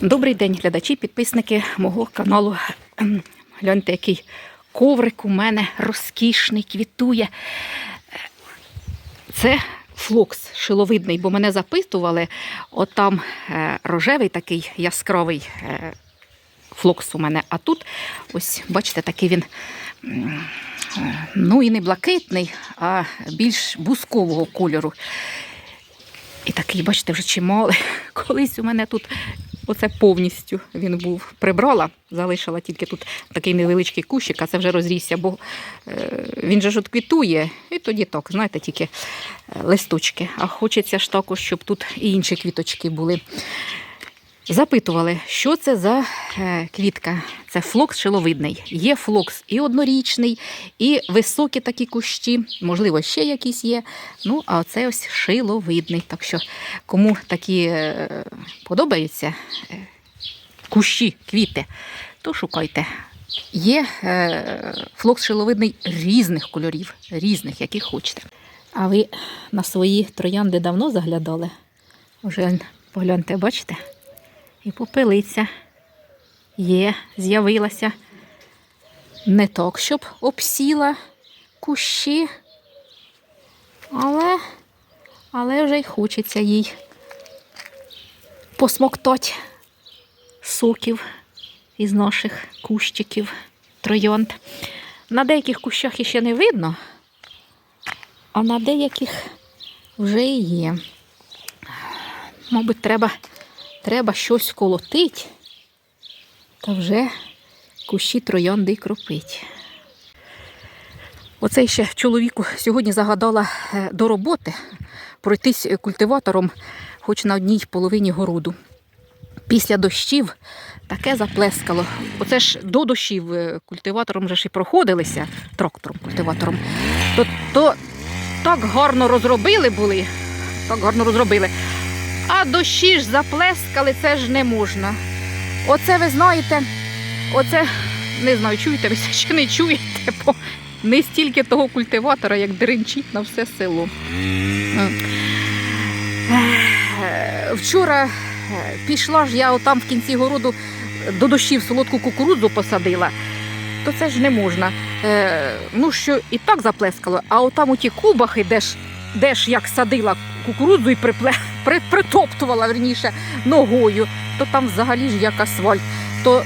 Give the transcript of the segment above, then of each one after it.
Добрий день, глядачі, підписники мого каналу. Ем, Гляньте, який коврик у мене розкішний, квітує. Це флокс шиловидний, бо мене запитували, от там е, рожевий такий яскравий е, флокс у мене, а тут, ось, бачите, такий він. е, Ну і не блакитний, а більш бускового кольору. І такий, бачите, вже чималий. Колись у мене тут оце повністю він був. Прибрала, залишила тільки тут такий невеличкий кущик, а це вже розрісся, бо е, він же ж от квітує. І тоді так, знаєте, тільки е, листочки. А хочеться ж також, щоб тут і інші квіточки були. Запитували, що це за е, квітка. Це флокс шиловидний. Є флокс і однорічний, і високі такі кущі, можливо, ще якісь є. Ну, а це ось шиловидний. Так що, кому такі е, подобаються е, кущі, квіти, то шукайте. Є флокс шиловидний різних кольорів, різних, яких хочете. А ви на свої троянди давно заглядали? Вже погляньте, бачите? І попелиця є, з'явилася. Не так, щоб обсіла кущі, але, але вже й хочеться їй посмоктати соків із наших кущиків, троянд. На деяких кущах іще не видно, а на деяких вже і є. Мабуть, треба треба щось колотить, та вже кущі троянди кропить. Оце ще чоловіку сьогодні загадала е, до роботи пройтись культиватором хоч на одній половині городу. Після дощів таке заплескало. Оце ж до дощів е, культиватором вже ж і проходилися, трактором, культиватором. То, то так гарно розробили були, так гарно розробили. А дощі ж заплескали, це ж не можна. Оце ви знаєте, оце не знаю, чуєте ви це чи не чуєте, бо не стільки того культиватора, як деренчить на все село. Е, Вчора е, пішла ж я отам в кінці городу до дощів солодку кукурудзу посадила, то це ж не можна. Е, ну, що і так заплескало, а отам у ті кубахи, де ж, де ж як садила кукурудзу і припле, при, притоптувала верніше ногою, то там взагалі ж як асфальт. То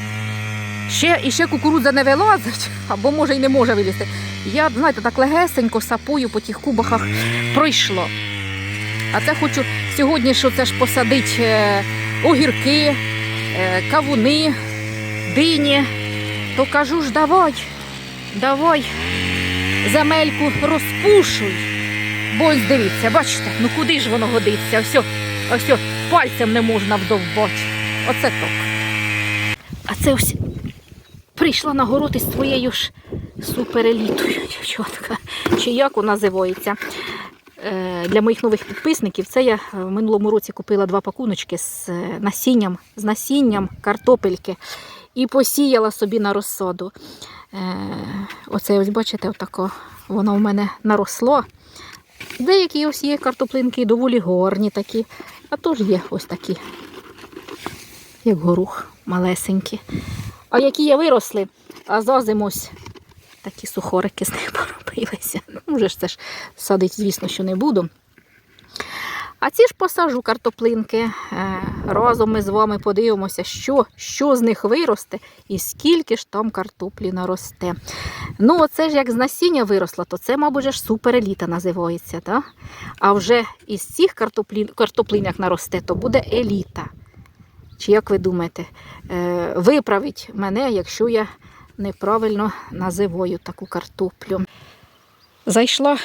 ще, і ще кукурудза не вилазить, або може й не може вилізти. Я, знаєте, так легесенько сапою по тих кубахах пройшло. А це хочу сьогодні, що це ж посадить е, огірки, е, кавуни, дині. То кажу ж, давай, давай земельку розпушуй. Бо ось дивіться, бачите, ну куди ж воно годиться? Ось, ось пальцем не можна вдовбати. Оце так. А це ось прийшла на город із своєю ж суперелітою, дівчатка. Чи як вона називається. Е, Для моїх нових підписників це я в минулому році купила два пакуночки з е, насінням, з насінням картопельки і посіяла собі на розсаду. Е, Оце ось бачите, отако воно в мене наросло. Деякі ось є картоплинки доволі горні такі, а теж є ось такі, як горух, малесенькі. А які є виросли, а за зиму ось такі сухорики з них поробилися. Ну, вже ж це ж садить, звісно, що не буду. А ці ж посажу картоплинки. Разом ми з вами подивимося, що, що з них виросте і скільки ж там картоплі наросте. Ну, оце ж як з насіння виросло, то це, мабуть, ж супереліта називається. Так? А вже із цих картоплін, картоплин, як наросте, то буде еліта. Чи як ви думаєте, е, виправить мене, якщо я неправильно називаю таку картоплю. Зайшла,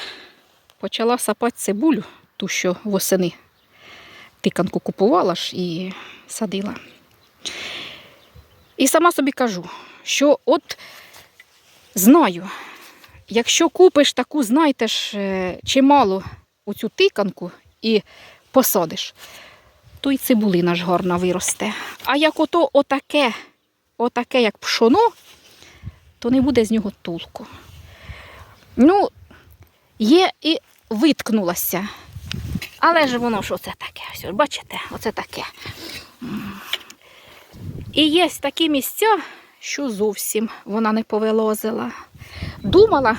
почала сапати цибулю, ту, що восени тиканку купувала ж і садила. І сама собі кажу, що от знаю, якщо купиш таку, знаєте ж, е, чимало оцю тиканку і посадиш, то й цибулина ж гарна виросте. А як ото отаке, отаке, як пшоно, то не буде з нього толку. Ну, є і виткнулася. Але ж воно що це таке? Ось, бачите, оце таке. І є такі місця, що зовсім вона не повилозила. Думала,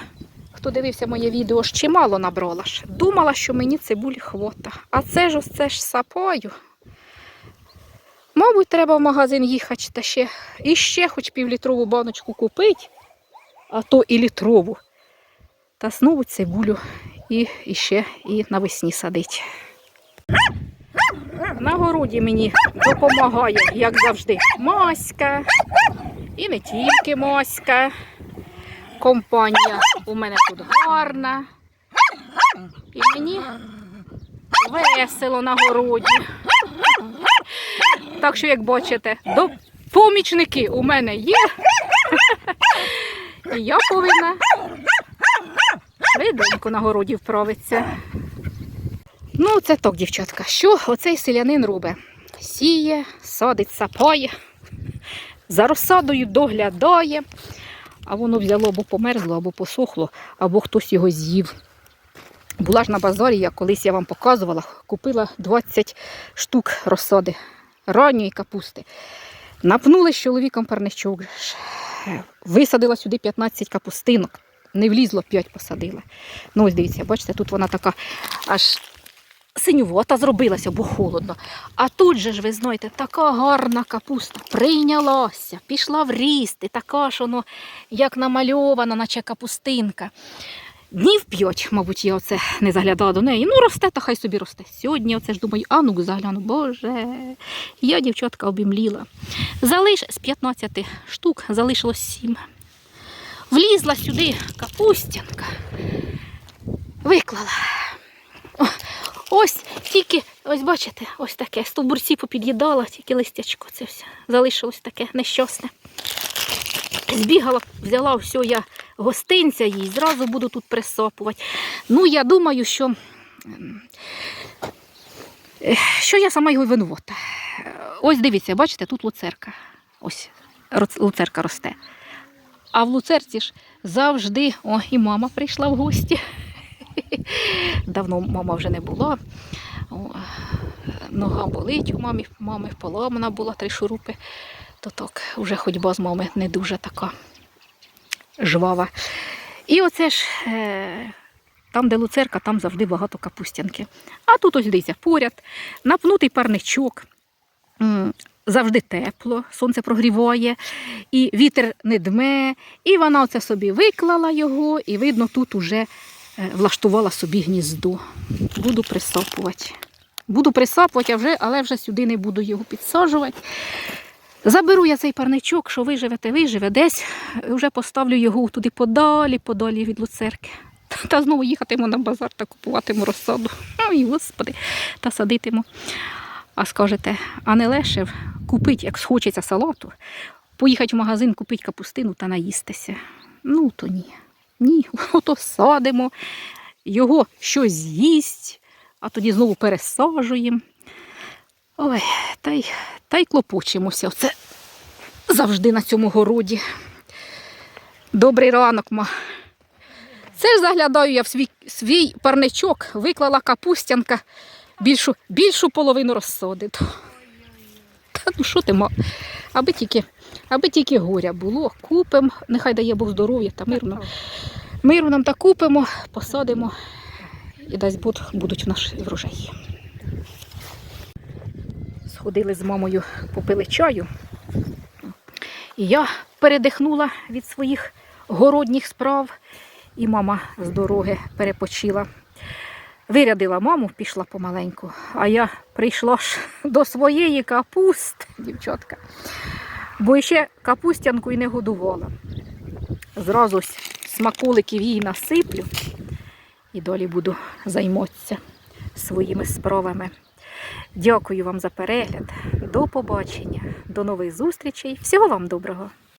хто дивився моє відео, ж чимало набрала ж. Думала, що мені цибулі хвота. А це ж ось це ж сапою. Мабуть, треба в магазин їхати та ще і ще хоч півлітрову баночку купити, а то і літрову. Та знову цибулю і, і ще і навесні садить. На городі мені допомагає, як завжди, Маська. І не тільки Маська. Компанія у мене тут гарна. І мені весело на городі. Так що, як бачите, до помічники у мене є. І я повинна швиденько на городі вправитися. Ну, це так, дівчатка. Що оцей селянин робить? Сіє, садить, сапає, за розсадою доглядає, а воно взяло або померзло, або посохло, або хтось його з'їв. Була ж на базарі, я колись я вам показувала, купила 20 штук розсади ранньої капусти. Напнули з чоловіком парничок. Висадила сюди 15 капустинок. Не влізло 5 посадила. Ну, ось дивіться, бачите, тут вона така аж синювота зробилася, бо холодно. А тут же ж, ви знаєте, така гарна капуста прийнялася, пішла в ріст, і така ж воно, як намальована, наче капустинка. Днів п'ять, мабуть, я оце не заглядала до неї. Ну, росте, та хай собі росте. Сьогодні оце ж думаю, а ну загляну, боже, я дівчатка обімліла. Залиш з 15 штук залишилось 7. Влізла сюди капустянка, виклала. Ось тільки, ось бачите, ось таке. Стовбурці попід'їдала, тільки листячко це все. Залишилось таке нещасне. Збігала, взяла все я гостинця їй, зразу буду тут присапувати. Ну, я думаю, що, що я сама його винувата. Ось дивіться, бачите, тут луцерка. Ось луцерка росте. А в луцерці ж завжди, о, і мама прийшла в гості. Давно мама вже не була. Нога болить у мамі, мами поламана була, три шурупи. То так, вже ходьба з мами не дуже така жвава. І оце ж е, там, де луцерка, там завжди багато капустянки. А тут ось дивіться, поряд, напнутий парничок. Завжди тепло, сонце прогріває, і вітер не дме, і вона оце собі виклала його, і видно, тут уже е, влаштувала собі гніздо. Буду присапувати. Буду присапувати, а вже, але вже сюди не буду його підсаджувати. Заберу я цей парничок, що виживете, виживе десь. Вже поставлю його туди подалі, подалі від люцерки. Та знову їхатиму на базар та купуватиму розсаду. Ой, господи, та садитиму. А скажете, а не лешев купить, як схочеться салату, поїхати в магазин, купити капустину та наїстися. Ну, то ні. Ні, ото садимо, його щось з'їсть, а тоді знову пересаджуємо. Ой, та й, та й клопочемося. Це завжди на цьому городі. Добрий ранок, ма. Це ж заглядаю я в свій, свій парничок, виклала капустянка, більшу, більшу половину розсади. Та ну що ти ма? Аби тільки, аби тільки горя було, купимо, нехай дає Бог здоров'я та мирно. Миру нам та купимо, посадимо і дасть Бог будуть в наш врожаї. Сходили з мамою, попили чаю. І я передихнула від своїх городніх справ, і мама з дороги перепочила. Вирядила маму, пішла помаленьку, а я прийшла ж до своєї капусти, дівчатка. Бо ще капустянку і не годувала. Зразу ось смаколиків їй насиплю і далі буду займатися своїми справами. Дякую вам за перегляд. До побачення, до нових зустрічей. Всього вам доброго!